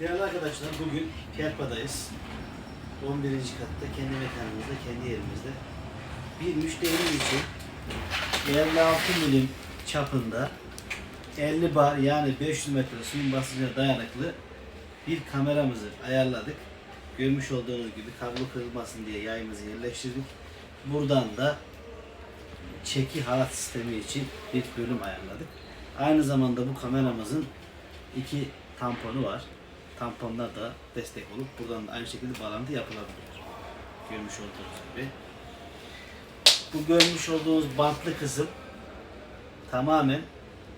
Değerli arkadaşlar bugün Kerpa'dayız. 11. katta kendi mekanımızda, kendi yerimizde. Bir müşterimiz için 56 milim çapında 50 bar yani 500 metre suyun basıncına dayanıklı bir kameramızı ayarladık. Görmüş olduğunuz gibi kablo kırılmasın diye yayımızı yerleştirdik. Buradan da çeki halat sistemi için bir bölüm ayarladık. Aynı zamanda bu kameramızın iki tamponu var. Tamponlar da destek olup buradan da aynı şekilde bağlantı yapılabilir. Görmüş olduğunuz gibi. Bu görmüş olduğunuz bantlı kısım tamamen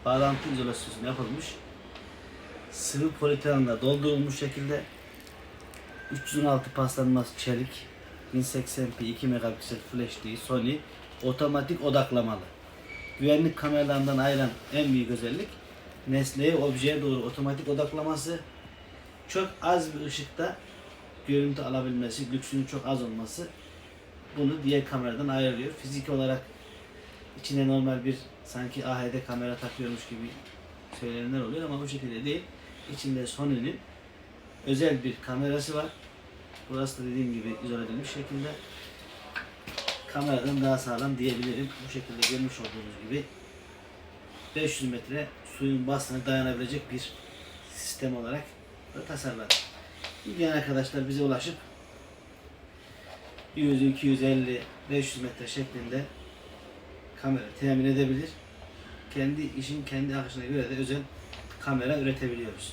bağlantı izolasyonu yapılmış. Sıvı polietilonla doldurulmuş şekilde 316 paslanmaz çelik 1080p 2 megapiksel flash değil Sony otomatik odaklamalı. Güvenlik kameralarından ayıran en büyük özellik nesneye objeye doğru otomatik odaklaması çok az bir ışıkta görüntü alabilmesi, lüksünün çok az olması bunu diğer kameradan ayırıyor. Fizik olarak içine normal bir sanki AHD kamera takıyormuş gibi söylenenler oluyor ama bu şekilde değil. İçinde Sony'nin özel bir kamerası var. Burası da dediğim gibi izole edilmiş şekilde. Kameradan daha sağlam diyebilirim. Bu şekilde görmüş olduğunuz gibi 500 metre suyun basına dayanabilecek bir sistem olarak tasarladık. İlgilenen arkadaşlar bize ulaşıp 100, 250, 500 metre şeklinde kamera temin edebilir. Kendi işin kendi akışına göre de özel kamera üretebiliyoruz.